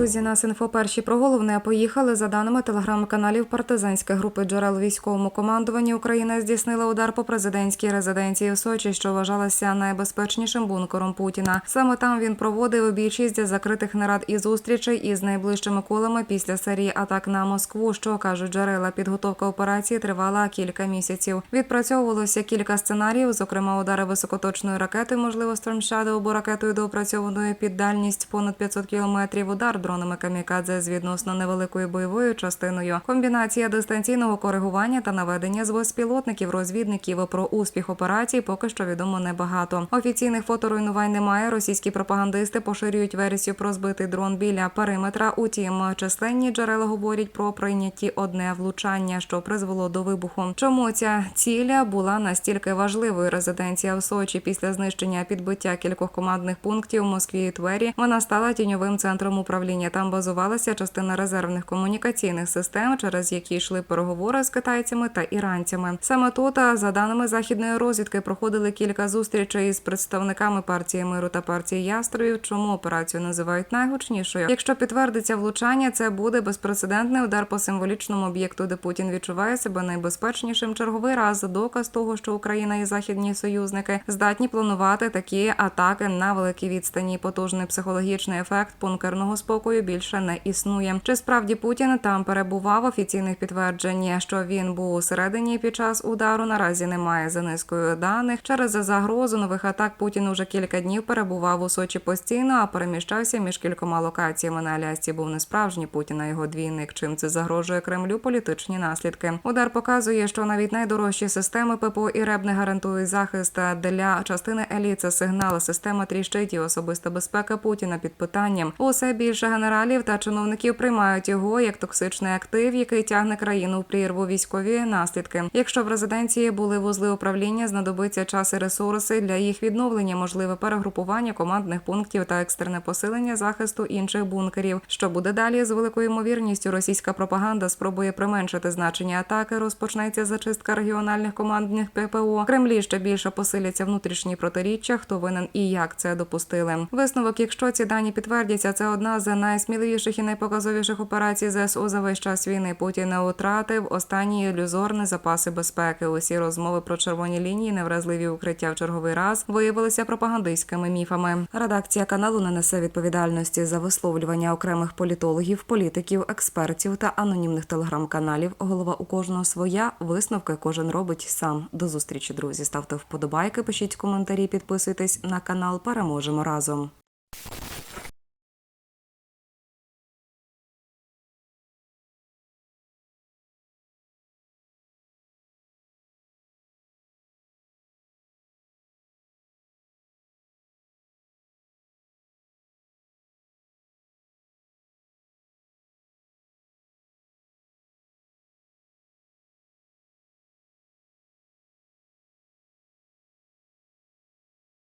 Друзі, нас інфо перші про головне поїхали. За даними телеграм-каналів партизанської групи джерел військовому командуванні Україна здійснила удар по президентській резиденції в Сочі, що вважалася найбезпечнішим бункером Путіна. Саме там він проводив більшість закритих нарад і зустрічей із найближчими колами після серії атак на Москву. Що кажуть джерела, підготовка операції тривала кілька місяців. Відпрацьовувалося кілька сценаріїв, зокрема удари високоточною ракетою, можливо, Storm Shadow або ракетою доопрацьованою під дальність понад 500 кілометрів. Удар дронами камікадзе з відносно невеликою бойовою частиною. Комбінація дистанційного коригування та наведення з безпілотників розвідників про успіх операції поки що відомо небагато. Офіційних фоторуйнувань немає. Російські пропагандисти поширюють версію про збитий дрон біля периметра. Утім, численні джерела говорять про прийняті одне влучання, що призвело до вибуху. Чому ця ціля була настільки важливою? Резиденція в Сочі після знищення підбиття кількох командних пунктів в Москві і Твері. Вона стала тіньовим центром управління. Там базувалася частина резервних комунікаційних систем, через які йшли переговори з китайцями та іранцями. Саме тут, за даними західної розвідки, проходили кілька зустрічей з представниками партії миру та партії яструбів. Чому операцію називають найгучнішою? Якщо підтвердиться влучання, це буде безпрецедентний удар по символічному об'єкту, де Путін відчуває себе найбезпечнішим. Черговий раз доказ того, що Україна і західні союзники здатні планувати такі атаки на великій відстані. Потужний психологічний ефект бункерного спокою більше не існує. Чи справді Путін там перебував офіційних підтверджень, що він був усередині під час удару? Наразі немає за низкою даних. Через загрозу нових атак Путін уже кілька днів перебував у Сочі постійно, а переміщався між кількома локаціями. На Алясці був не справжній Путін, а його двійник. Чим це загрожує Кремлю політичні наслідки? Удар показує, що навіть найдорожчі системи ППО і РЕБ не гарантують захист для частини еліт. Це сигнал. Система тріщить і особиста безпека Путіна під питанням. Усе більше генералів та чиновників приймають його як токсичний актив, який тягне країну в прірву військові наслідки. Якщо в резиденції були вузли управління, знадобиться час і ресурси для їх відновлення, можливе перегрупування командних пунктів та екстрене посилення захисту інших бункерів. Що буде далі з великою ймовірністю? Російська пропаганда спробує применшити значення атаки. Розпочнеться зачистка регіональних командних ППО. Кремлі ще більше посиляться внутрішні протиріччя. Хто винен і як це допустили? Висновок, якщо ці дані підтвердяться, це одна з найсміливіших і найпоказовіших операцій ЗСУ за весь час війни. Путін не втратив останні ілюзорні запаси безпеки. Усі розмови про червоні лінії, невразливі укриття в черговий раз виявилися пропагандистськими міфами. Редакція каналу не несе відповідальності за висловлювання окремих політологів, політиків, експертів та анонімних телеграм-каналів. Голова у кожного своя висновки кожен робить сам. До зустрічі, друзі. Ставте вподобайки, пишіть коментарі, підписуйтесь на канал. Переможемо разом.